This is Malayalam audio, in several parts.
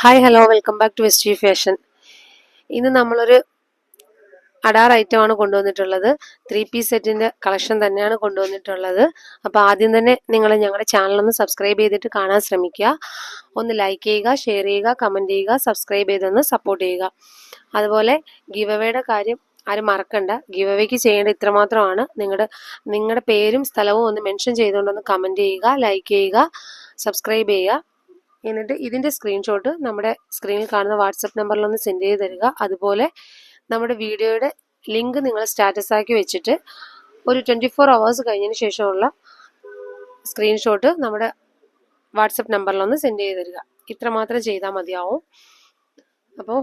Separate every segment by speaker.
Speaker 1: Hi hello welcome back to Westy fashion ഇന്ന് നമ്മളൊരു അഡാർ ഐറ്റം ആണ് കൊണ്ടുവന്നിട്ടുള്ളത്. ത്രീ പീസ് സെറ്റിന്റെ കളക്ഷൻ തന്നെയാണ് കൊണ്ടുവന്നിട്ടുള്ളത്. അപ്പോൾ ആദ്യം തന്നെ നിങ്ങൾ ഞങ്ങളുടെ ചാനലൊന്ന് സബ്സ്ക്രൈബ് ചെയ്തിട്ട് കാണാൻ ശ്രമിക്കുക. ഒന്ന് ലൈക്ക് ചെയ്യുക ഷെയർ ചെയ്യുക കമന്റ് ചെയ്യുക സബ്സ്ക്രൈബ് ചെയ്തൊന്ന് സപ്പോർട്ട് ചെയ്യുക. അതുപോലെ ഗിവ് അവയുടെ കാര്യം ആരും മറക്കണ്ട. ഗിവ് അവയ്ക്ക് ചെയ്യേണ്ട ഇത്രമാത്രമാണ്. നിങ്ങളുടെ നിങ്ങളുടെ പേരും സ്ഥലവും ഒന്ന് മെൻഷൻ ചെയ്തുകൊണ്ടൊന്ന് കമന്റ് ചെയ്യുക ലൈക്ക് ചെയ്യുക സബ്സ്ക്രൈബ് ചെയ്യുക. എന്നിട്ട് ഇതിന്റെ സ്ക്രീൻഷോട്ട് നമ്മുടെ സ്ക്രീനിൽ കാണുന്ന വാട്സപ്പ് നമ്പറിൽ ഒന്ന് സെൻഡ് ചെയ്ത് തരിക. അതുപോലെ നമ്മുടെ വീഡിയോയുടെ ലിങ്ക് നിങ്ങൾ സ്റ്റാറ്റസ് ആക്കി വെച്ചിട്ട് ഒരു ട്വന്റി ഫോർ അവേഴ്സ് കഴിഞ്ഞതിന് ശേഷമുള്ള സ്ക്രീൻഷോട്ട് നമ്മുടെ വാട്സപ്പ് നമ്പറിൽ ഒന്ന് സെൻഡ് ചെയ്ത് തരിക. ഇത്ര മാത്രം ചെയ്താൽ മതിയാവും. അപ്പോൾ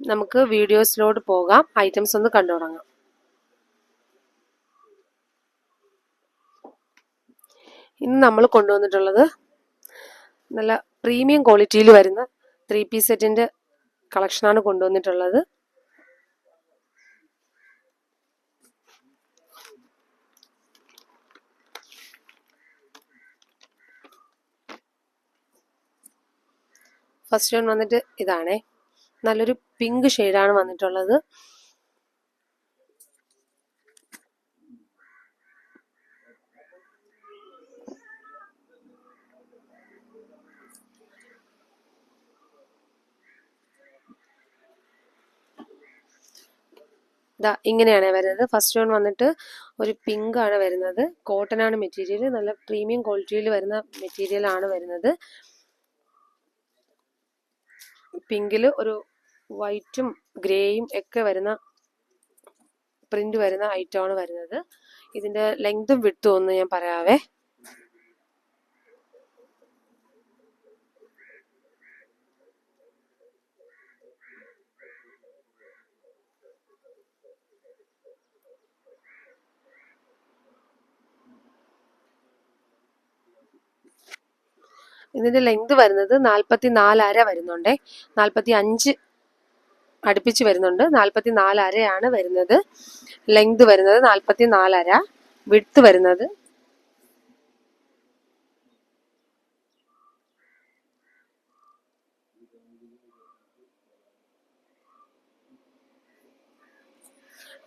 Speaker 1: നമുക്ക് വീഡിയോസിലോട്ട് പോകാം. ഐറ്റംസ് ഒന്ന് കണ്ടു തുടങ്ങാം. ഇന്ന് നമ്മൾ കൊണ്ടുവന്നിട്ടുള്ളത് നല്ല പ്രീമിയം ക്വാളിറ്റിയിൽ വരുന്ന ത്രീ പീസ് സെറ്റിന്റെ കളക്ഷനാണ് കൊണ്ടുവന്നിട്ടുള്ളത്. ഫസ്റ്റ് വൺ വന്നിട്ട് ഇതാണേ. നല്ലൊരു പിങ്ക് ഷെയ്ഡാണ് വന്നിട്ടുള്ളത്. ഇതാ ഇങ്ങനെയാണ് വരുന്നത്. ഫസ്റ്റ് വൺ വന്നിട്ട് ഒരു പിങ്ക് ആണ് വരുന്നത്. കോട്ടൺ ആണ് മെറ്റീരിയൽ നല്ല പ്രീമിയം ക്വാളിറ്റിയിൽ വരുന്ന മെറ്റീരിയൽ ആണ് വരുന്നത്. പിങ്കിൽ ഒരു വൈറ്റും ഗ്രേയും ഒക്കെ വരുന്ന പ്രിന്റ് വരുന്ന ഐറ്റം ആണ് വരുന്നത്. ഇതിന്റെ ലെങ്തും വിട്ടും ഒന്ന് ഞാൻ പറയാവേ. ഇതിന്റെ ലെങ്ത് വരുന്നത് നാൽപ്പത്തി നാലര വരുന്നുണ്ടേ. നാൽപ്പത്തി അഞ്ച് അടുപ്പിച്ച് വരുന്നുണ്ട്. നാൽപ്പത്തി നാലരയാണ് വരുന്നത്. ലെങ്ത് വരുന്നത് നാൽപ്പത്തി നാലര വിട്ത് വരുന്നത്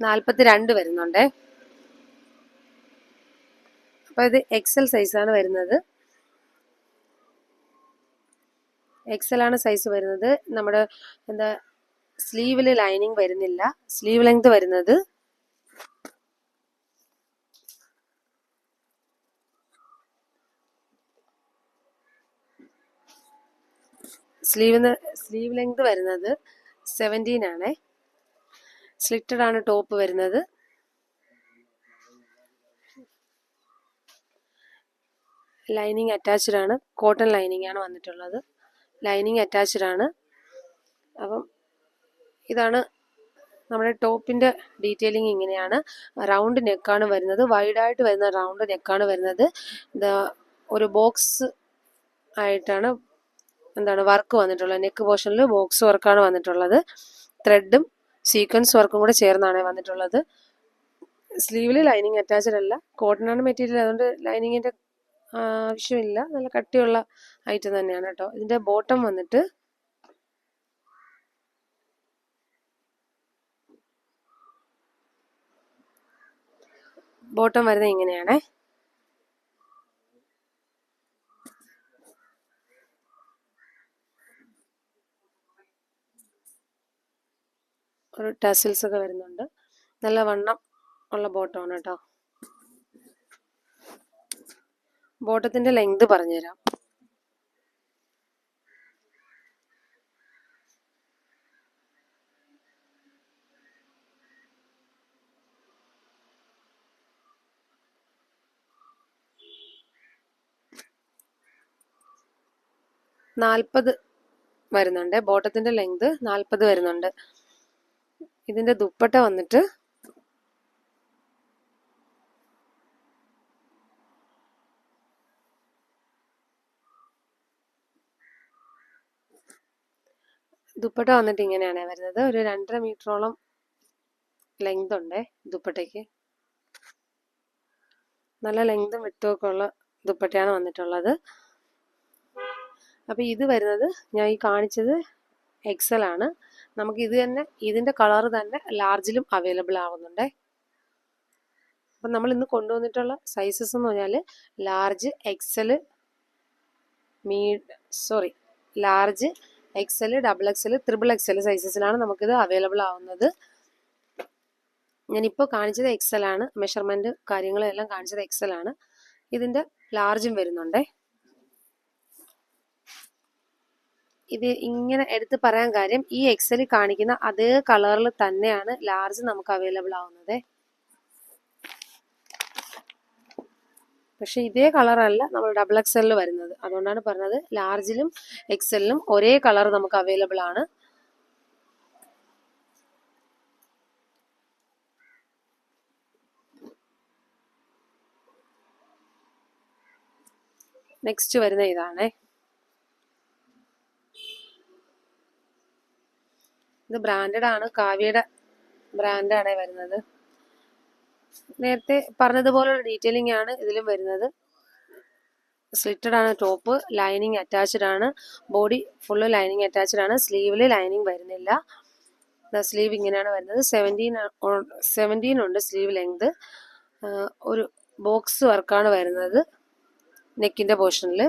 Speaker 1: നാൽപ്പത്തി രണ്ട് വരുന്നുണ്ടേ. അപ്പൊ ഇത് എക്സൽ സൈസാണ് വരുന്നത്. എക്സൽ ആണ് സൈസ് വരുന്നത്. നമ്മുടെ എന്താ സ്ലീവിൽ ലൈനിങ് വരുന്നില്ല. സ്ലീവ് ലെങ്ത് വരുന്നത് സ്ലീവിന് സ്ലീവ് ലെങ്ത് വരുന്നത് സെവന്റീൻ ആണേ. സ്ലിറ്റഡ് ആണ് ടോപ്പ് വരുന്നത്. ലൈനിങ് അറ്റാച്ച്ഡ് ആണ്. കോട്ടൺ ലൈനിങ് ആണ് വന്നിട്ടുള്ളത്. ലൈനിങ് അറ്റാച്ച്ഡ് ആണ്. അപ്പം ഇതാണ് നമ്മുടെ ടോപ്പിന്റെ ഡീറ്റെയിലിംഗ് ഇങ്ങനെയാണ്. റൗണ്ട് നെക്കാണ് വരുന്നത്. വൈഡായിട്ട് വരുന്ന റൗണ്ട് നെക്കാണ് വരുന്നത്. ഒരു ബോക്സ് ആയിട്ടാണ് എന്താണ് വർക്ക് വന്നിട്ടുള്ളത്. നെക്ക് പോർഷനിൽ ബോക്സ് വർക്കാണ് വന്നിട്ടുള്ളത്. ത്രെഡും സീക്വൻസ് വർക്കും കൂടെ ചേർന്നാണ് വന്നിട്ടുള്ളത്. സ്ലീവിൽ ലൈനിങ് അറ്റാച്ച്ഡ് അല്ല. കോട്ടൺ ആണ് മെറ്റീരിയൽ അതുകൊണ്ട് ലൈനിങ്ങിന്റെ ആവശ്യമില്ല. നല്ല കട്ടിയുള്ള ഐറ്റം തന്നെയാണ് കേട്ടോ. ഇതിന്റെ ബോട്ടം വന്നിട്ട് ബോട്ടം വരുന്നത് ഇങ്ങനെയാണേ. ഒരു ടസിൽസ് ഒക്കെ വരുന്നുണ്ട്. നല്ല വണ്ണം ഉള്ള ബോട്ടമാണ് കേട്ടോ. ബോട്ടത്തിന്റെ ലെങ്ത് പറഞ്ഞുതരാം. നാൽപ്പത് വരുന്നുണ്ട്. ബോട്ടത്തിന്റെ ലെങ്ത് നാൽപ്പത് വരുന്നുണ്ട്. ഇതിന്റെ ദുപ്പട്ട വന്നിട്ട് ദുപ്പട്ട വന്നിട്ട് ഇങ്ങനെയാണ് വരുന്നത്. ഒരു രണ്ടര മീറ്ററോളം ലെങ്ത് ഉണ്ട് ദുപ്പട്ടയ്ക്ക്. നല്ല ലെങ്തും വിട്ടുമൊക്കെ ഉള്ള ദുപ്പട്ടയാണ് വന്നിട്ടുള്ളത്. അപ്പോൾ ഇത് വരുന്നത് ഞാൻ ഈ കാണിച്ചത് എക്സൽ ആണ്. നമുക്ക് ഇത് തന്നെ ഇതിന്റെ കളർ തന്നെ ലാർജിലും അവൈലബിൾ ആവുന്നുണ്ട്. അപ്പം നമ്മൾ ഇന്ന് കൊണ്ടുവന്നിട്ടുള്ള സൈസസ് എന്ന് പറഞ്ഞാൽ large XL me sorry large XL double XL triple XL സൈസസിലാണ് നമുക്കിത് അവൈലബിൾ ആവുന്നത്. ഞാനിപ്പോൾ കാണിച്ചത് എക്സലാണ് മെഷർമെന്റ് കാര്യങ്ങളെല്ലാം കാണിച്ചത് എക്സലാണ് ഇതിന്റെ ലാർജും വരുന്നുണ്ടേ. ഇത് ഇങ്ങനെ എടുത്ത് പറയാൻ കാര്യം ഈ എക്സൽ കാണിക്കുന്ന അതേ കളറിൽ തന്നെയാണ് ലാർജ് നമുക്ക് അവൈലബിൾ ആവുന്നത്. പക്ഷെ ഇതേ കളറല്ല നമ്മൾ ഡബിൾ എക്സലിൽ വരുന്നത്. അതുകൊണ്ടാണ് പറഞ്ഞത് ലാർജിലും എക്സലിലും ഒരേ കളർ നമുക്ക് അവൈലബിൾ ആണ്. നെക്സ്റ്റ് വരുന്ന ഇതാണേ. ഇത് ബ്രാൻഡഡ് ആണ്. കാവ്യയുടെ ബ്രാൻഡാണ് വരുന്നത്. നേരത്തെ പറഞ്ഞതുപോലുള്ള ഡീറ്റെയിലിംഗ് ആണ് ഇതിലും വരുന്നത്. സ്ലിറ്റഡ് ആണ് ടോപ്പ് ലൈനിങ് അറ്റാച്ച്ഡ് ആണ്. ബോഡി ഫുള്ള് ലൈനിങ് അറ്റാച്ച്ഡ് ആണ്. സ്ലീവിൽ ലൈനിങ് വരുന്നില്ല. സ്ലീവ് ഇങ്ങനെയാണ് വരുന്നത്. സെവന്റീൻ സെവന്റീൻ ഉണ്ട് സ്ലീവ് ലെങ്ത് ഒരു ബോക്സ് വർക്കാണ് വരുന്നത് നെക്കിന്റെ പോർഷനിൽ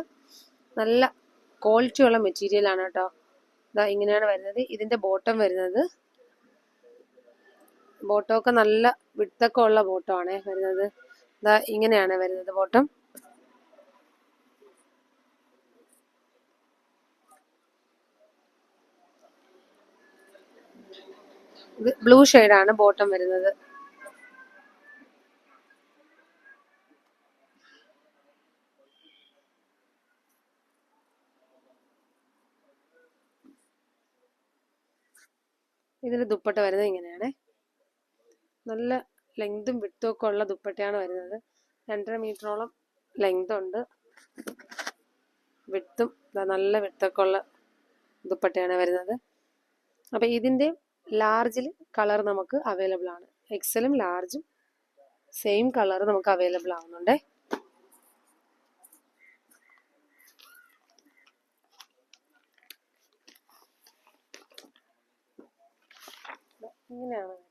Speaker 1: നല്ല ക്വാളിറ്റിയുള്ള മെറ്റീരിയലാണ് കേട്ടോ. ഇതാ ഇങ്ങനെയാണ് വരുന്നത്. ഇതിന്റെ ബോട്ടം വരുന്നത്. ബോട്ടം ഒക്കെ നല്ല വിട്ടൊക്കെ ഉള്ള ബോട്ടം ആണേ വരുന്നത്. ഇതാ ഇങ്ങനെയാണ് വരുന്നത് ബോട്ടം ഇത് ബ്ലൂ ഷെയ്ഡാണ് ബോട്ടം വരുന്നത്. ഇതിന് ദുപ്പട്ട വരുന്നത് ഇങ്ങനെയാണ്. നല്ല ലെങ്തും വിട്ടും ഒക്കെ ഉള്ള ദുപ്പട്ടയാണ് വരുന്നത്. രണ്ടര മീറ്ററോളം ലെങ്ത് ഉണ്ട്. വിട്ടും നല്ല വിട്ടൊക്കെ ഉള്ള ദുപ്പട്ടയാണ് വരുന്നത്. അപ്പം ഇതിന്റെ ലാർജിൽ കളർ നമുക്ക് അവൈലബിൾ ആണ്. എക്സലും ലാർജും സെയിം കളർ നമുക്ക് അവൈലബിൾ ആവുന്നുണ്ടേ. ഇങ്ങനെയാണ് വരുന്നത്.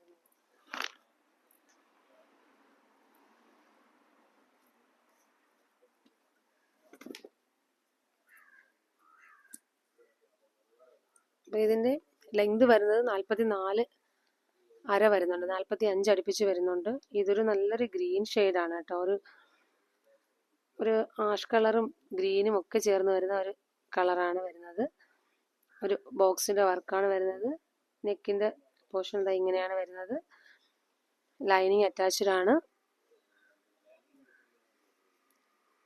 Speaker 1: അപ്പൊ ഇതിന്റെ ലെങ്ത് വരുന്നത് നാൽപ്പത്തി നാല് അര വരുന്നുണ്ട്. നാൽപ്പത്തി അഞ്ച് അടുപ്പിച്ച് വരുന്നുണ്ട്. ഇതൊരു നല്ലൊരു ഗ്രീൻ ആണ് കേട്ടോ. ഒരു ഒരു ആഷ് കളറും ഗ്രീനും ഒക്കെ ചേർന്ന് വരുന്ന ഒരു കളറാണ് വരുന്നത്. ഒരു ബോക്സിന്റെ വർക്കാണ് വരുന്നത്. നെക്കിന്റെ പോർഷൻ ഇതാ ഇങ്ങനെയാണ് വരുന്നത്. ലൈനിങ് അറ്റാച്ച്ഡ് ആണ്.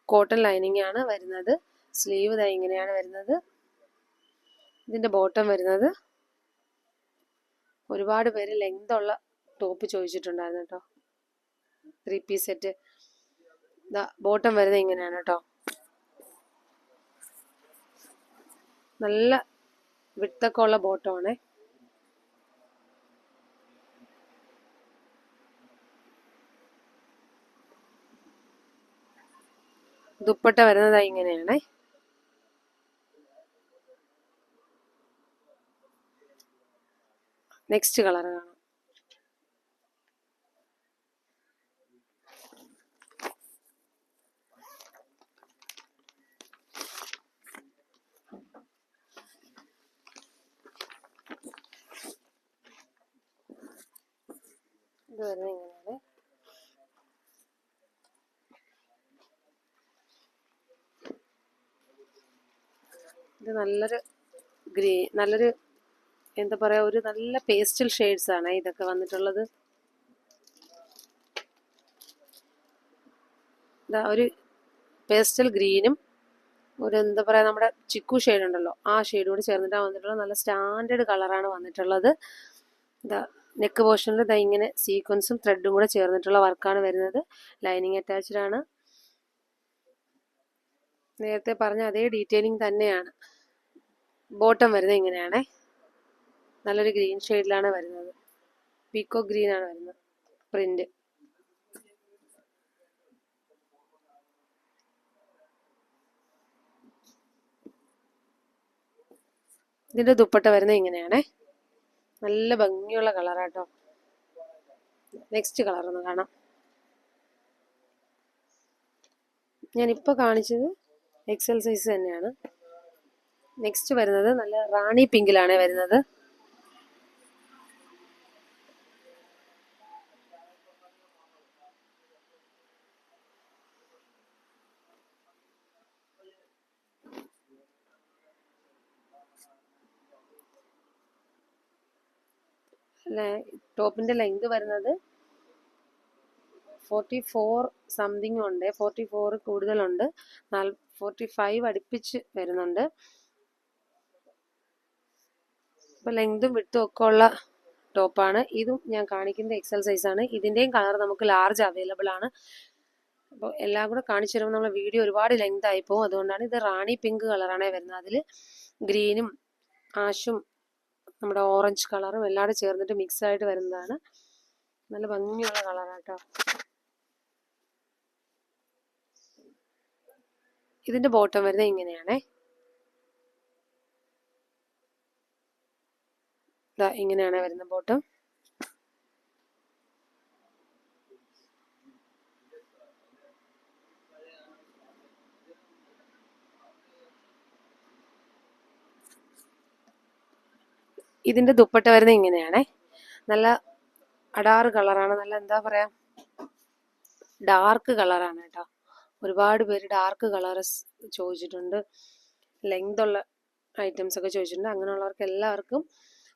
Speaker 1: കോട്ടൺ ലൈനിങ് ആണ് വരുന്നത്. സ്ലീവ് ഇതാ ഇങ്ങനെയാണ് വരുന്നത്. ഇതിന്റെ ബോട്ടം വരുന്നത്. ഒരുപാട് പേര് ലെങ്ത് ഉള്ള ടോപ്പ് ചോദിച്ചിട്ടുണ്ടായിരുന്നു കേട്ടോ. ത്രീ പീസ് സെറ്റ് ബോട്ടം വരുന്നത് ഇങ്ങനെയാണ് കേട്ടോ. നല്ല വിട്ടൊക്കെ ഉള്ള ബോട്ടമാണേ ദുപ്പട്ട വരുന്നത് ഇങ്ങനെയാണ്. നെക്സ്റ്റ് കളർ കാണാം. ഇത് വരുന്നത് ഇങ്ങനെയാണ്. ഇത് നല്ലൊരു ഗ്രീ നല്ലൊരു എന്താ പറയുക ഒരു നല്ല പേസ്റ്റൽ ഷെയ്ഡ്സ് ആണ് ഇതൊക്കെ വന്നിട്ടുള്ളത്. ഒരു പേസ്റ്റൽ ഗ്രീനും ഒരു എന്താ പറയുക നമ്മുടെ ചിക്കു ഷെയ്ഡ് ഉണ്ടല്ലോ ആ ഷെയ്ഡ് കൂടി ചേർന്നിട്ടാണ് വന്നിട്ടുള്ളത്. നല്ല സ്റ്റാൻഡേർഡ് കളറാണ് വന്നിട്ടുള്ളത്. ഇതാ നെക്ക് പോർഷനിൽ ഇതാ ഇങ്ങനെ സീക്വൻസും ത്രെഡും കൂടെ ചേർന്നിട്ടുള്ള വർക്കാണ് വരുന്നത്. ലൈനിങ് അറ്റാച്ച്ഡ് ആണ്. നേരത്തെ പറഞ്ഞ അതേ ഡീറ്റെയിലിംഗ് തന്നെയാണ്. ബോട്ടം വരുന്നത് ഇങ്ങനെയാണേ. നല്ലൊരു ഗ്രീൻ ഷെയ്ഡിലാണ് വരുന്നത്. പീക്കോ ഗ്രീൻ ആണ് വരുന്നത്. പ്രിന്റ്. ഇതിന്റെ ദുപ്പട്ട വരുന്നത് ഇങ്ങനെയാണേ. നല്ല ഭംഗിയുള്ള കളറാട്ടോ. നെക്സ്റ്റ് കളർ ഒന്ന് കാണാം. ഞാനിപ്പോൾ കാണിച്ചത് എക്സൽ സൈസ് തന്നെയാണ്. നെക്സ്റ്റ് വരുന്നത് നല്ല റാണി പിങ്കിലാണ് വരുന്നത്. ടോപ്പിന്റെ ലെങ്ത് വരുന്നത് ഫോർട്ടി ഫോർ സംതിങ് ഉണ്ട്. ഫോർട്ടി ഫോർ കൂടുതലുണ്ട്. ഫോർട്ടി ഫൈവ് അടുപ്പിച്ച് വരുന്നുണ്ട്. ഇപ്പൊ ലെങ്തും വിട്ടും ഒക്കെ ഉള്ള ടോപ്പാണ് ഇതും ഞാൻ കാണിക്കുന്ന എക്സൽ സൈസ് ആണ്. ഇതിന്റെയും കളർ നമുക്ക് ലാർജ് അവൈലബിൾ ആണ്. അപ്പോൾ എല്ലാം കൂടെ കാണിച്ചു തരുമ്പോൾ നമ്മളെ വീഡിയോ ഒരുപാട് ലെങ്ത് ആയി പോകും. അതുകൊണ്ടാണ് ഇത് റാണി പിങ്ക് കളറാണ് വരുന്നത്. അതിൽ ഗ്രീനും ആഷും നമ്മുടെ ഓറഞ്ച് കളറും എല്ലാം ചേർന്നിട്ട് മിക്സ് ആയിട്ട് വരുന്നതാണ്. നല്ല ഭംഗിയുള്ള കളറാട്ടോ ഇതിന്റെ ബോട്ടം വരുന്നത് ഇങ്ങനെയാണേ. ദാ ഇങ്ങനെയാണ് വരുന്ന ബോട്ടം. ഇതിന്റെ ദുപ്പട്ട വരുന്നത് ഇങ്ങനെയാണേ. നല്ല അടാറ് കളറാണ്. നല്ല എന്താ പറയാ ഡാർക്ക് കളറാണ് കേട്ടോ. ഒരുപാട് പേര് ഡാർക്ക് കളർ ചോദിച്ചിട്ടുണ്ട്. ലെങ്ത് ഉള്ള ഐറ്റംസ് ഒക്കെ ചോദിച്ചിട്ടുണ്ട്. അങ്ങനെയുള്ളവർക്ക് എല്ലാവർക്കും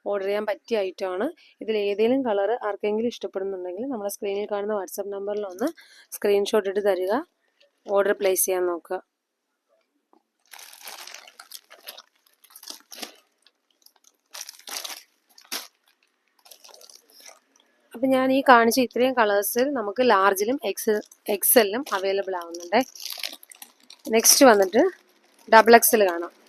Speaker 1: ഓർഡർ ചെയ്യാൻ പറ്റിയ ഐറ്റമാണ് ഇതിൽ ഏതെങ്കിലും കളർ ആർക്കെങ്കിലും ഇഷ്ടപ്പെടുന്നുണ്ടെങ്കിൽ നമ്മളെ സ്ക്രീനിൽ കാണുന്ന വാട്സപ്പ് നമ്പറിൽ ഒന്ന് സ്ക്രീൻഷോട്ട് ഇട്ട് തരിക. ഓർഡർ പ്ലേസ് ചെയ്യാൻ നോക്കുക. അപ്പം ഞാൻ ഈ കാണിച്ച ഇത്രയും കളേഴ്സിൽ നമുക്ക് ലാർജിലും എക്സ് എക്സലിലും അവൈലബിൾ ആവുന്നുണ്ട്. നെക്സ്റ്റ് വന്നിട്ട് ഡബിൾ എക്സൽ കാണാം.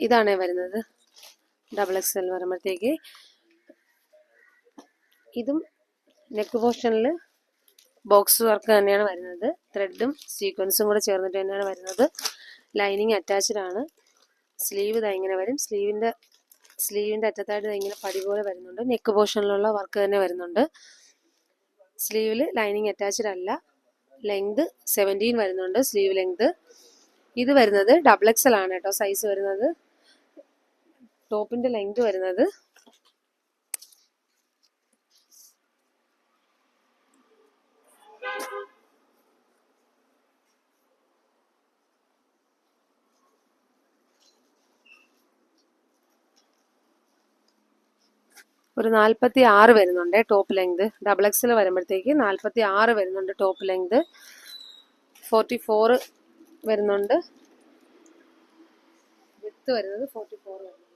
Speaker 1: ഇതാണ് വരുന്നത്. ഡബിൾ എക്സ് എൽ വരുമ്പോഴത്തേക്ക്. ഇതും നെക്ക് പോർഷനിൽ ബോക്സ് വർക്ക് തന്നെയാണ് വരുന്നത്. ത്രെഡും സീക്വൻസും കൂടെ ചേർന്നിട്ട് തന്നെയാണ് വരുന്നത്. ലൈനിങ് അറ്റാച്ച്ഡ് ആണ്. സ്ലീവ് ഇതാ ഇങ്ങനെ വരും. സ്ലീവിന്റെ സ്ലീവിന്റെ അറ്റത്തായിട്ട് ഇങ്ങനെ പടി പോലെ വരുന്നുണ്ട്. നെക്ക് പോർഷനിലുള്ള വർക്ക് തന്നെ വരുന്നുണ്ട്. സ്ലീവിൽ ലൈനിങ് അറ്റാച്ച്ഡ് അല്ല. ലെങ്ത് സെവന്റീൻ വരുന്നുണ്ട്. സ്ലീവ് ലെങ്ത് ഇത് വരുന്നത് ഡബിൾ എക്സൽ ആണ് കേട്ടോ സൈസ് വരുന്നത്. ടോപ്പിന്റെ ലെങ്ത് വരുന്നത്. ഒരു നാൽപ്പത്തി ആറ് വരുന്നുണ്ട് ടോപ്പ് ലെങ്ത് ഡബിൾ എക്സിൽ വരുമ്പോഴത്തേക്ക് നാൽപ്പത്തി ആറ് വരുന്നുണ്ട് ടോപ്പ് ലെങ്ത് ഫോർട്ടി ഫോർ വരുന്നുണ്ട്. വിത്ത് വരുന്നത് ഫോർട്ടി ഫോർ വരുന്നുണ്ട്.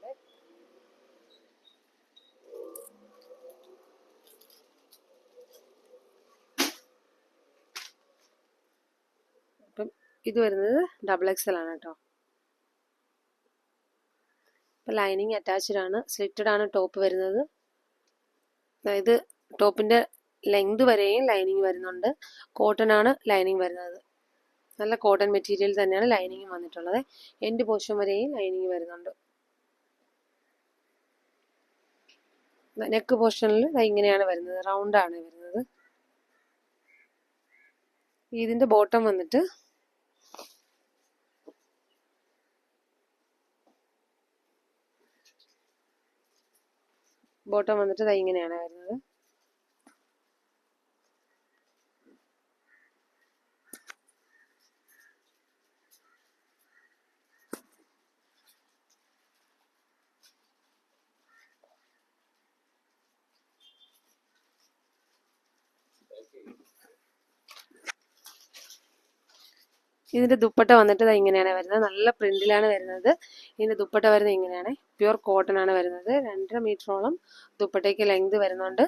Speaker 1: അപ്പം ഇത് വരുന്നത് ഡബിൾ എക്സൽ ആണ് കേട്ടോ ഇപ്പം ലൈനിങ് അറ്റാച്ച്ഡ് ആണ് സ്ലിറ്റഡ് ആണ് ടോപ്പ് വരുന്നത്. അതായത് ടോപ്പിന്റെ ലെങ്ത് വരെയും ലൈനിങ് വരുന്നുണ്ട്. കോട്ടൺ ആണ് ലൈനിങ് വരുന്നത്. നല്ല കോട്ടൺ മെറ്റീരിയൽ തന്നെയാണ് ലൈനിങ് വന്നിട്ടുള്ളത്. എന്റെ പോർഷൻ വരെയും ലൈനിങ് വരുന്നുണ്ട്. നെക്ക് പോർഷനിൽ ഇങ്ങനെയാണ് വരുന്നത്. റൗണ്ട് ആണ് വരുന്നത്. ഇതിന്റെ ബോട്ടം വന്നിട്ട് ബോട്ടം വന്നിട്ട് ഇങ്ങനെയാണ് വരുന്നത്. ഇതിന്റെ ദുപ്പട്ട വന്നിട്ട് ഇങ്ങനെയാണ് വരുന്നത്. നല്ല പ്രിന്റിലാണ് വരുന്നത്. ഇതിന്റെ ദുപ്പട്ട വരുന്നത് ഇങ്ങനെയാണ്. പ്യുർ കോട്ടൺ ആണ് വരുന്നത്. രണ്ടര മീറ്ററോളം ദുപ്പട്ടയ്ക്ക് ലെങ്ത് വരുന്നുണ്ട്.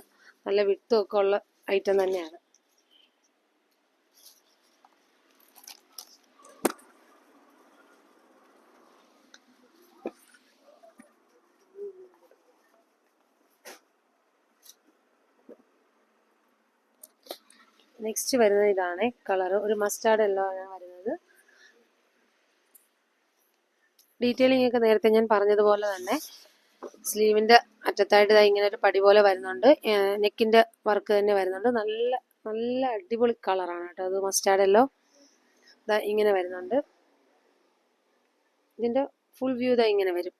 Speaker 1: നല്ല വിട്ടും ഉള്ള ഐറ്റം തന്നെയാണ്. നെക്സ്റ്റ് വരുന്ന ഇതാണ് കളർ ഒരു മസ്റ്റാർഡ് യെല്ലോ ആണ് വരുന്നത്. ഡീറ്റെയിലിംഗ് ഒക്കെ നേരത്തെ ഞാൻ പറഞ്ഞതുപോലെ തന്നെ സ്ലീവിന്റെ അറ്റത്തായിട്ട് ഇങ്ങനെ ഒരു പടി പോലെ വരുന്നുണ്ട്. നെക്കിന്റെ വർക്ക് തന്നെ വരുന്നുണ്ട്. നല്ല നല്ല അടിപൊളി കളറാണ് കേട്ടോ. അത് മസ്റ്റാർഡ് ദാ ഇങ്ങനെ വരുന്നുണ്ട്. ഇതിന്റെ ഫുൾ വ്യൂ ദാ ഇങ്ങനെ വരും.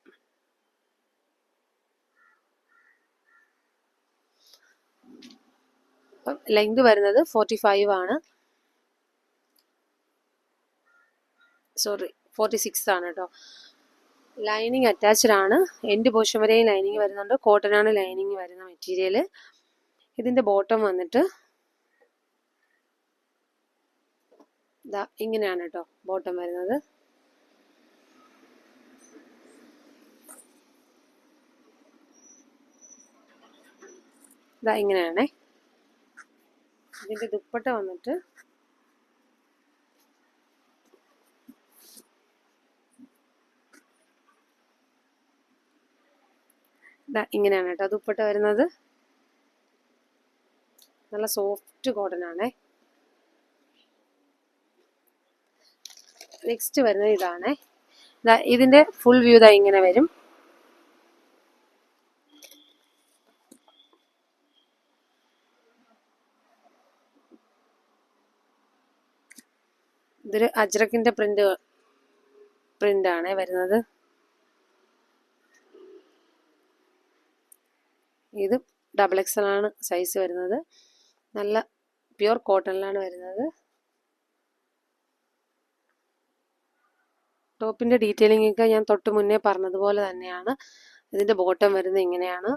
Speaker 1: ലെങ്ത് വരുന്നത് ഫോർട്ടി ഫൈവ് ആണ്. സോറി ഫോർട്ടി സിക്സ് ആണ് കേട്ടോ ലൈനിങ് അറ്റാച്ച്ഡ് ആണ്. എൻഡ് പോർഷൻ വരെയും ലൈനിങ് വരുന്നുണ്ട്. കോട്ടൺ ആണ് ലൈനിങ് വരുന്ന മെറ്റീരിയൽ ഇതിന്റെ ബോട്ടം വന്നിട്ട് ദാ ഇങ്ങനെയാണ് കേട്ടോ ബോട്ടം വരുന്നത്. ഇതാ ഇങ്ങനെയാണേ. ഇതിന്റെ ദുപ്പട്ട വന്നിട്ട് ഇങ്ങനെയാണ് കേട്ടോ ദുപ്പട്ട വരുന്നത്. നല്ല സോഫ്റ്റ് കോട്ടൺ ആണേ. നെക്സ്റ്റ് വരുന്നത് ഇതാണേ. ദാ ഇതിന്റെ ഫുൾ വ്യൂ ദാ ഇങ്ങനെ വരും. ഇതൊരു അജ്രക്കിന്റെ പ്രിന്റ് പ്രിന്റ് ആണ് വരുന്നത്. ഇത് ഡബിൾ എക്സൽ ആണ് സൈസ് വരുന്നത്. നല്ല പ്യുർ കോട്ടണിലാണ് വരുന്നത്. ടോപ്പിന്റെ ഡീറ്റെയിലിംഗ് ഒക്കെ ഞാൻ തൊട്ട് മുന്നേ പറഞ്ഞതുപോലെ തന്നെയാണ്. ഇതിന്റെ ബോട്ടം വരുന്നത് ഇങ്ങനെയാണ്.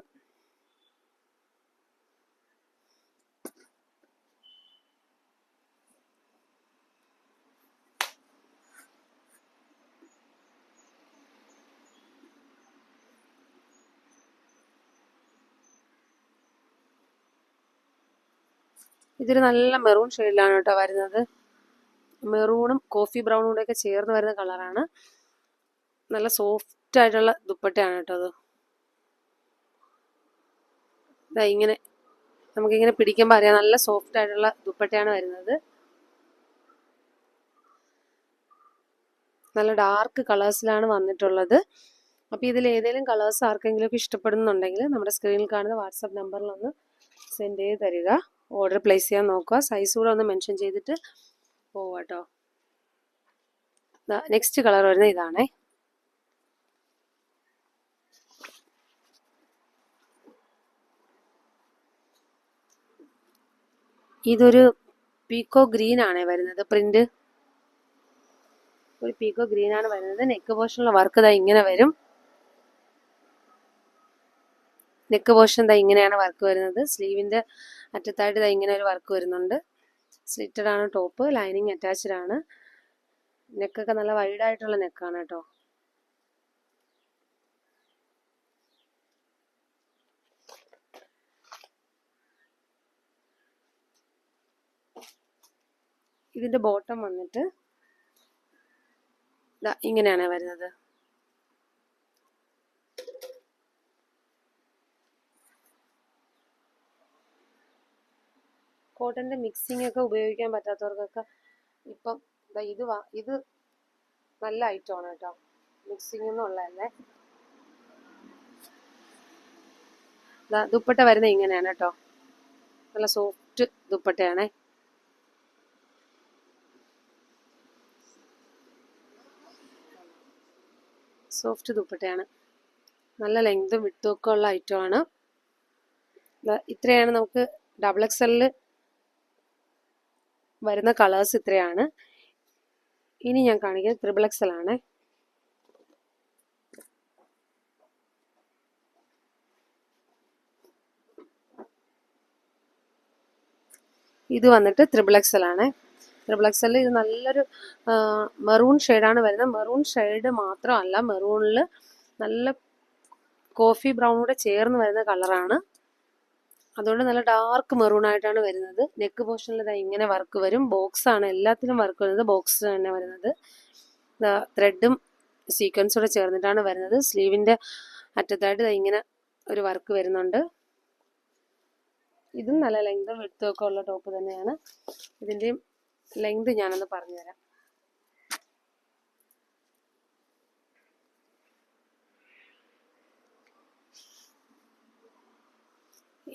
Speaker 1: ഇതൊരു നല്ല മെറൂൺ ഷെയ്ഡിലാണ് കേട്ടോ വരുന്നത്. മെറൂണും കോഫി ബ്രൗണും കൂടെ ഒക്കെ ചേർന്ന് വരുന്ന കളറാണ്. നല്ല സോഫ്റ്റ് ആയിട്ടുള്ള ദുപ്പട്ടയാണ് കേട്ടോ അത്. ഇതാ ഇങ്ങനെ നമുക്കിങ്ങനെ പിടിക്കുമ്പോൾ അറിയാം നല്ല സോഫ്റ്റ് ആയിട്ടുള്ള ദുപ്പട്ടയാണ് വരുന്നത്. നല്ല ഡാർക്ക് കളേഴ്സിലാണ് വന്നിട്ടുള്ളത്. അപ്പോൾ ഇതിൽ ഏതെങ്കിലും കളേഴ്സ് ആർക്കെങ്കിലും ഒക്കെ ഇഷ്ടപ്പെടുന്നുണ്ടെങ്കിൽ നമ്മുടെ സ്ക്രീനിൽ കാണുന്ന വാട്സപ്പ് നമ്പറിലൊന്ന് സെൻഡ് ചെയ്ത് തരിക. ഓർഡർ പ്ലേസ് ചെയ്യാൻ നോക്കുക. സൈസ് കൂടെ ഒന്ന് മെൻഷൻ ചെയ്തിട്ട് പോവുക കേട്ടോ നെക്സ്റ്റ് കളർ വരുന്ന ഇതാണേ. ഇതൊരു പീക്കോ ഗ്രീൻ ആണ് വരുന്നത്. പ്രിന്റ് ഒരു പീക്കോ ഗ്രീൻ ആണ് വരുന്നത്. നെക്ക് പോർഷനുള്ള വർക്ക് ഇതാ ഇങ്ങനെ വരും. നെക്ക് പോർഷൻ ഇതാ ഇങ്ങനെയാണ് വർക്ക് വരുന്നത്. സ്ലീവിന്റെ അറ്റത്തായിട്ട് ഇതാ ഇങ്ങനെ ഒരു വർക്ക് വരുന്നുണ്ട്. സ്ലിറ്റഡ് ആണ് ടോപ്പ് ലൈനിങ് അറ്റാച്ച്ഡ് ആണ്. നെക്കൊക്കെ നല്ല വൈഡ് ആയിട്ടുള്ള നെക്കാണ് കേട്ടോ. ഇതിന്റെ ബോട്ടം വന്നിട്ട് ഇങ്ങനെയാണ് വരുന്നത്. കോട്ടന്റെ മിക്സിംഗ് ഒക്കെ ഉപയോഗിക്കാൻ പറ്റാത്തവർക്കൊക്കെ ഇപ്പം ഇത് വാ ഇത് നല്ല ഐറ്റമാണ് കേട്ടോ. മിക്സിംഗ് ദാ ദുപ്പട്ട വരുന്നത് ഇങ്ങനെയാണ് കേട്ടോ. നല്ല സോഫ്റ്റ് ദുപ്പട്ടയാണേ. സോഫ്റ്റ് ദുപ്പട്ടയാണ്. നല്ല ലെങ്തും വിട്ടുമൊക്കെ ഉള്ള ഐറ്റമാണ് ഇത്രയാണ് നമുക്ക് ഡബിൾ എക്സ് എല്ലിൽ വരുന്ന കളേഴ്സ് ഇത്രയാണ്. ഇനി ഞാൻ കാണിക്കുന്നത് ത്രിബിൾ എക്സൽ ആണ് ഇത് വന്നിട്ട് ത്രിബിൾ എക്സൽ ആണ് ത്രിബിൾ എക്സൽ ഇത് നല്ലൊരു മെറൂൺ ഷെയ്ഡാണ് വരുന്നത്. മെറൂൺ ഷെയ്ഡ് മാത്രമല്ല മെറൂണിൽ നല്ല കോഫി ബ്രൗൺ കൂടെ ചേർന്ന് വരുന്ന കളറാണ്. അതുകൊണ്ട് നല്ല ഡാർക്ക് മെറൂൺ ആയിട്ടാണ് വരുന്നത്. നെക്ക് പോർഷനിൽ ഇങ്ങനെ വർക്ക് വരും. ബോക്സ് ആണ് എല്ലാത്തിലും വർക്ക് വരുന്നത്. ബോക്സ് തന്നെ വരുന്നത്. ത്രെഡും സീക്വൻസോടെ ചേർന്നിട്ടാണ് വരുന്നത്. സ്ലീവിന്റെ അറ്റത്തായിട്ട് ഇങ്ങനെ ഒരു വർക്ക് വരുന്നുണ്ട്. ഇതും നല്ല ലെങ്തും വിടുത്തും ഉള്ള ടോപ്പ് തന്നെയാണ്. ഇതിന്റെയും ലെങ്ത് ഞാനൊന്ന് പറഞ്ഞുതരാം.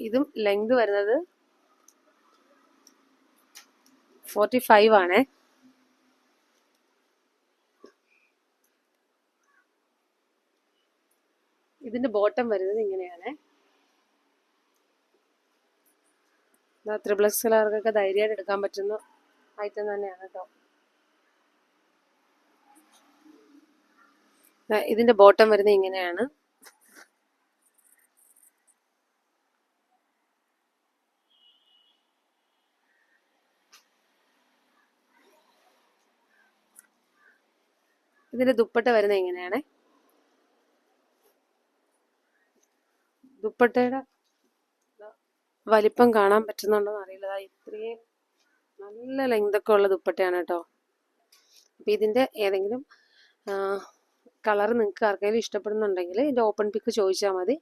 Speaker 1: ഇതും ലെങ്ത് വരുന്നത് ഫോർട്ടി ഫൈവ് ആണേ. ഇതിന്റെ ബോട്ടം വരുന്നത് ഇങ്ങനെയാണ്. ത്രിപ്ലക്സ് കളർക്കൊക്കെ ധൈര്യമായിട്ട് എടുക്കാൻ പറ്റുന്ന ഐറ്റം തന്നെയാണ് കേട്ടോ ഇതിന്റെ ബോട്ടം വരുന്നത് ഇങ്ങനെയാണ്. ഇതിന്റെ ദുപ്പട്ട വരുന്നത് എങ്ങനെയാണ്? ദുപ്പട്ടയുടെ വലിപ്പം കാണാൻ പറ്റുന്നുണ്ടോ അറിയില്ല. ഇത്രയും നല്ല ലെങ്തൊക്കെ ഉള്ള ദുപ്പട്ടയാണ് കേട്ടോ. അപ്പൊ ഇതിന്റെ ഏതെങ്കിലും കളർ നിങ്ങൾക്ക് ആർക്കെങ്കിലും ഇഷ്ടപ്പെടുന്നുണ്ടെങ്കിൽ ഇതിന്റെ ഓപ്പൺ പിക്ക് ചോദിച്ചാൽ മതി.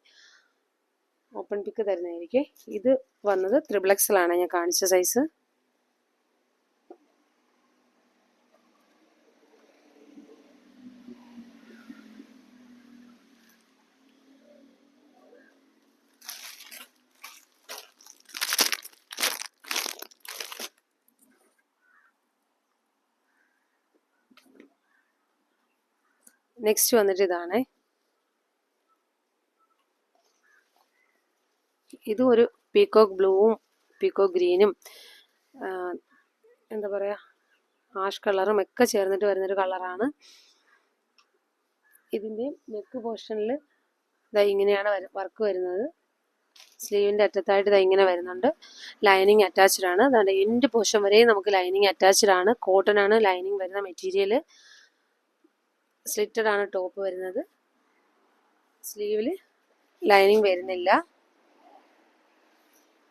Speaker 1: ഓപ്പൺ പിക്ക് തരുന്നതായിരിക്കും. ഇത് വന്നത് ത്രിബിളക്സിലാണ് ഞാൻ കാണിച്ച സൈസ് നെക്സ്റ്റ് വന്നിട്ട് ഇതാണ്. ഇതും ഒരു പീക്കോക്ക് ബ്ലൂവും പീക്കോക്ക് ഗ്രീനും എന്താ പറയാ ആഷ് കളറും ഒക്കെ ചേർന്നിട്ട് വരുന്നൊരു കളറാണ് ഇതിന്റെ നെക്ക് പോർഷനിൽ ഇതാ ഇങ്ങനെയാണ് വർക്ക് വരുന്നത്. സ്ലീവിന്റെ അറ്റത്തായിട്ട് ഇതാ ഇങ്ങനെ വരുന്നുണ്ട്. ലൈനിങ് അറ്റാച്ച്ഡ് ആണ്. അതാണ്ട് എൻഡ് പോർഷൻ വരെയും നമുക്ക് ലൈനിങ് അറ്റാച്ച്ഡ് ആണ്. കോട്ടൺ ആണ് ലൈനിങ് വരുന്ന മെറ്റീരിയൽ സ്ലിറ്റഡ് ആണ് ടോപ്പ് വരുന്നത്. സ്ലീവിൽ ലൈനിങ് വരുന്നില്ല.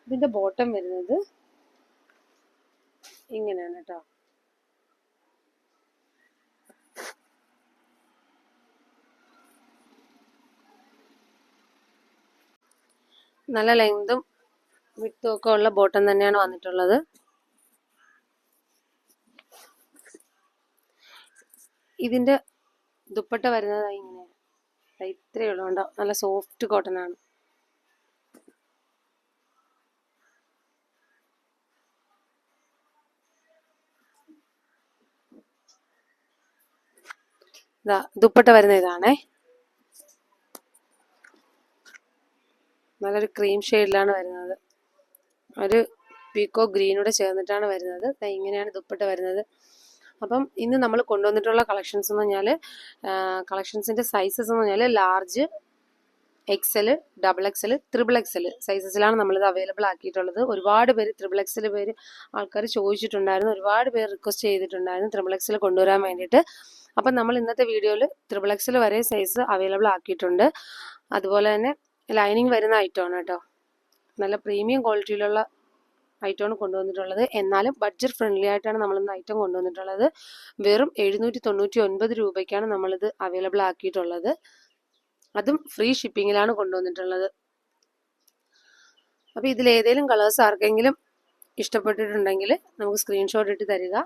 Speaker 1: ഇതിന്റെ ബോട്ടം വരുന്നത് ഇങ്ങനെയാണ് കേട്ടോ നല്ല ലെങ്തും വിട്ടും ഒക്കെ ഉള്ള ബോട്ടം തന്നെയാണ് വന്നിട്ടുള്ളത്. ഇതിന്റെ ദുപ്പട്ട വരുന്നത് ഇങ്ങനെ. ഇത്രയേ ഉള്ളൂ. നല്ല സോഫ്റ്റ് കോട്ടൺ ആണ്. ദുപ്പട്ട വരുന്ന ഇതാണേ. നല്ലൊരു ക്രീം ഷെയ്ഡിലാണ് വരുന്നത്. ഒരു പീക്കോ ഗ്രീനൂടെ ചേർന്നിട്ടാണ് വരുന്നത്. ഇങ്ങനെയാണ് ദുപ്പട്ട വരുന്നത്. അപ്പം ഇന്ന് നമ്മൾ കൊണ്ടുവന്നിട്ടുള്ള കളക്ഷൻസ് എന്ന് പറഞ്ഞാൽ കളക്ഷൻസിന്റെ സൈസസ് എന്ന് പറഞ്ഞാൽ large XL double XL triple XL സൈസസിലാണ് നമ്മളിത് അവൈലബിൾ ആക്കിയിട്ടുള്ളത്. ഒരുപാട് പേര് ത്രിബിൾ എക്സൽ പേര് ആൾക്കാർ ചോദിച്ചിട്ടുണ്ടായിരുന്നു. ഒരുപാട് പേര് റിക്വസ്റ്റ് ചെയ്തിട്ടുണ്ടായിരുന്നു ത്രിബിൾ എക്സൽ കൊണ്ടുവരാൻ വേണ്ടിയിട്ട്. അപ്പം നമ്മൾ ഇന്നത്തെ വീഡിയോയിൽ ത്രിബിൾ എക്സൽ വരെ സൈസ് അവൈലബിൾ ആക്കിയിട്ടുണ്ട്. അതുപോലെ തന്നെ ലൈനിങ് വരുന്ന ഐറ്റമാണ് കേട്ടോ. നല്ല പ്രീമിയം ക്വാളിറ്റിയിലുള്ള ഐറ്റമാണ് കൊണ്ടുവന്നിട്ടുള്ളത്. എന്നാലും ബഡ്ജറ്റ് ഫ്രണ്ട്ലി ആയിട്ടാണ് നമ്മൾ ഇന്ന് ഐറ്റം കൊണ്ടുവന്നിട്ടുള്ളത്. വെറും എഴുന്നൂറ്റി തൊണ്ണൂറ്റി ഒൻപത് രൂപയ്ക്കാണ് നമ്മളിത് അവൈലബിൾ ആക്കിയിട്ടുള്ളത്. അതും ഫ്രീ ഷിപ്പിങ്ങിലാണ് കൊണ്ടുവന്നിട്ടുള്ളത്. അപ്പോൾ ഇതിൽ ഏതെങ്കിലും കളേഴ്സ് ആർക്കെങ്കിലും ഇഷ്ടപ്പെട്ടിട്ടുണ്ടെങ്കിൽ നമുക്ക് സ്ക്രീൻഷോട്ട് ഇട്ട് തരിക.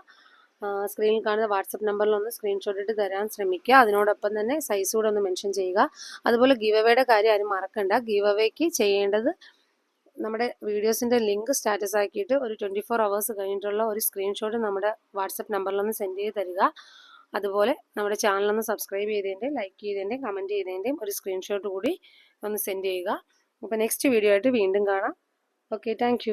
Speaker 1: സ്ക്രീനിൽ കാണുന്ന വാട്സപ്പ് നമ്പറിൽ ഒന്ന് സ്ക്രീൻഷോട്ട് ഇട്ട് തരാൻ ശ്രമിക്കുക. അതിനോടൊപ്പം തന്നെ സൈസ് കൂടെ ഒന്ന് മെൻഷൻ ചെയ്യുക. അതുപോലെ ഗീവ് അവയുടെ കാര്യം ആരും മറക്കണ്ട. ഗീവ് അവേക്ക് ചെയ്യേണ്ടത് നമ്മുടെ വീഡിയോസിന്റെ ലിങ്ക് സ്റ്റാറ്റസ് ആക്കിയിട്ട് ഒരു ട്വന്റി ഫോർ അവേഴ്സ് കഴിഞ്ഞിട്ടുള്ള ഒരു സ്ക്രീൻഷോട്ട് നമ്മുടെ വാട്സപ്പ് നമ്പറിലൊന്ന് സെൻഡ് ചെയ്ത് തരിക. അതുപോലെ നമ്മുടെ ചാനലൊന്ന് സബ്സ്ക്രൈബ് ചെയ്തതിന്റെയും ലൈക്ക് ചെയ്തതിന്റെയും കമന്റ് ചെയ്തതിന്റെയും ഒരു സ്ക്രീൻഷോട്ട് കൂടി ഒന്ന് സെൻഡ് ചെയ്യുക. അപ്പോൾ നെക്സ്റ്റ് വീഡിയോ ആയിട്ട് വീണ്ടും കാണാം. Okay thank